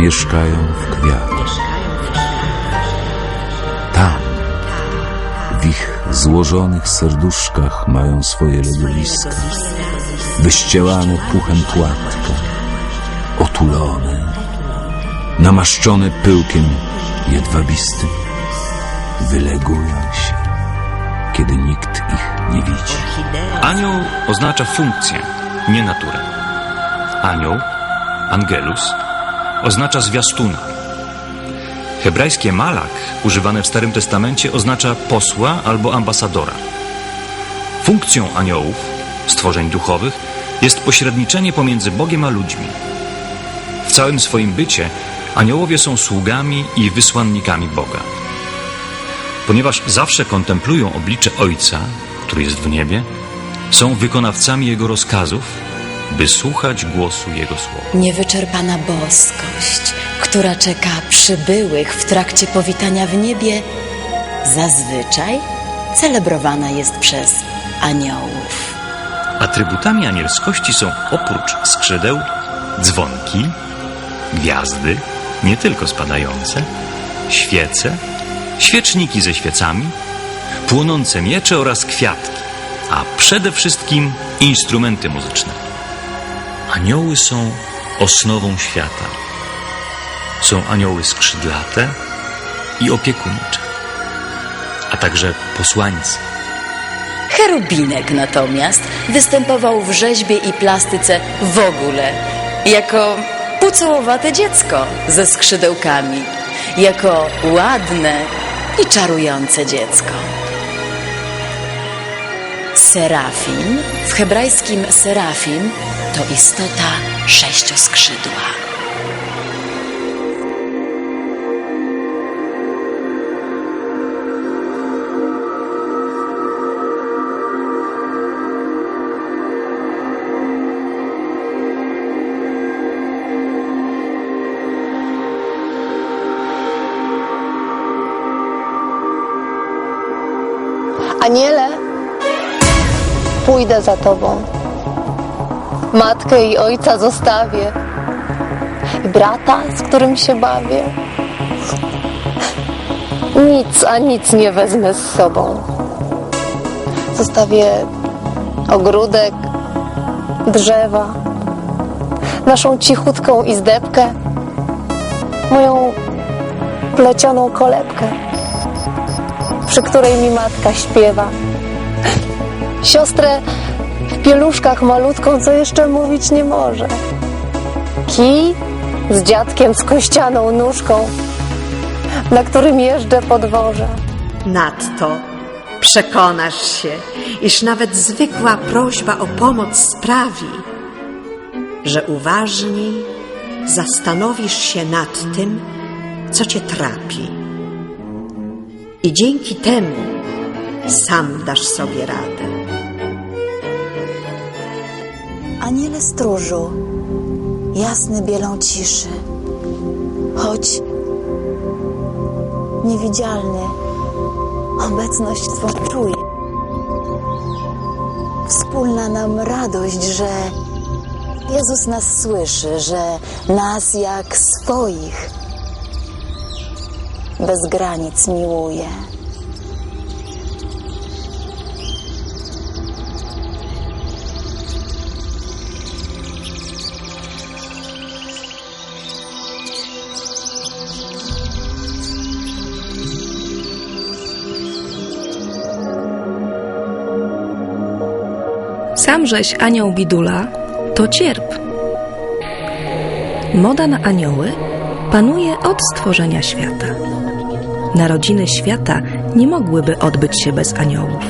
mieszkają w kwiatach. Tam, w ich złożonych serduszkach mają swoje legowiska, wyścielane puchem płatka, otulone, namaszczone pyłkiem jedwabistym, wylegują się, kiedy nikt ich nie widzi. Anioł oznacza funkcję, nie naturę. Anioł, angelus, oznacza zwiastuna. Hebrajskie malak, używane w Starym Testamencie, oznacza posła albo ambasadora. Funkcją aniołów, stworzeń duchowych, jest pośredniczenie pomiędzy Bogiem a ludźmi. W całym swoim bycie aniołowie są sługami i wysłannikami Boga. Ponieważ zawsze kontemplują oblicze Ojca, który jest w niebie, są wykonawcami Jego rozkazów, by słuchać głosu Jego słowa. Niewyczerpana boskość, która czeka przybyłych w trakcie powitania w niebie, zazwyczaj celebrowana jest przez aniołów. Atrybutami anielskości są oprócz skrzydeł dzwonki, gwiazdy, nie tylko spadające, świece, świeczniki ze świecami, płonące miecze oraz kwiatki, a przede wszystkim instrumenty muzyczne. Anioły są osnową świata. Są anioły skrzydlate i opiekuńcze, a także posłańcy. Cherubinek natomiast występował w rzeźbie i plastyce w ogóle jako pucołowate dziecko ze skrzydełkami, jako ładne i czarujące dziecko. Serafin, w hebrajskim serafin, to istota sześcioskrzydła. Aniele, pójdę za tobą. Matkę i ojca zostawię. I brata, z którym się bawię. Nic, a nic nie wezmę z sobą. Zostawię ogródek, drzewa, naszą cichutką izdebkę, moją plecioną kolebkę przy której mi matka śpiewa. Siostrę w pieluszkach malutką, co jeszcze mówić nie może. Kij z dziadkiem z kościaną nóżką, na którym jeżdżę po dworze. Nadto przekonasz się, iż nawet zwykła prośba o pomoc sprawi, że uważniej zastanowisz się nad tym, co cię trapi. I dzięki temu sam dasz sobie radę. Aniele stróżu, jasny bielą ciszy, choć niewidzialny, obecność Twą czuję. Wspólna nam radość, że Jezus nas słyszy, że nas jak swoich bez granic miłuje. Samżeś anioł bidula to cierp. Moda na anioły panuje od stworzenia świata. Narodziny świata nie mogłyby odbyć się bez aniołów.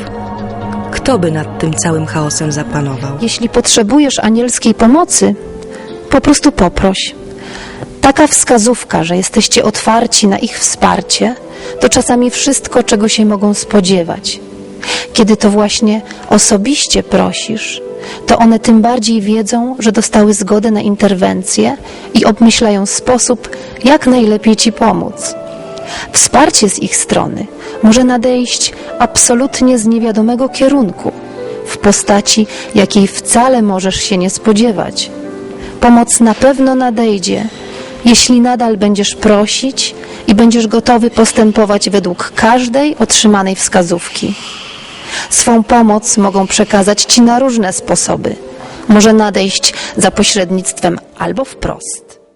Kto by nad tym całym chaosem zapanował? Jeśli potrzebujesz anielskiej pomocy, po prostu poproś. Taka wskazówka, że jesteście otwarci na ich wsparcie, to czasami wszystko, czego się mogą spodziewać. Kiedy to właśnie osobiście prosisz, to one tym bardziej wiedzą, że dostały zgodę na interwencję i obmyślają sposób, jak najlepiej ci pomóc. Wsparcie z ich strony może nadejść absolutnie z niewiadomego kierunku, w postaci, jakiej wcale możesz się nie spodziewać. Pomoc na pewno nadejdzie, jeśli nadal będziesz prosić i będziesz gotowy postępować według każdej otrzymanej wskazówki. Swą pomoc mogą przekazać Ci na różne sposoby. Może nadejść za pośrednictwem albo wprost,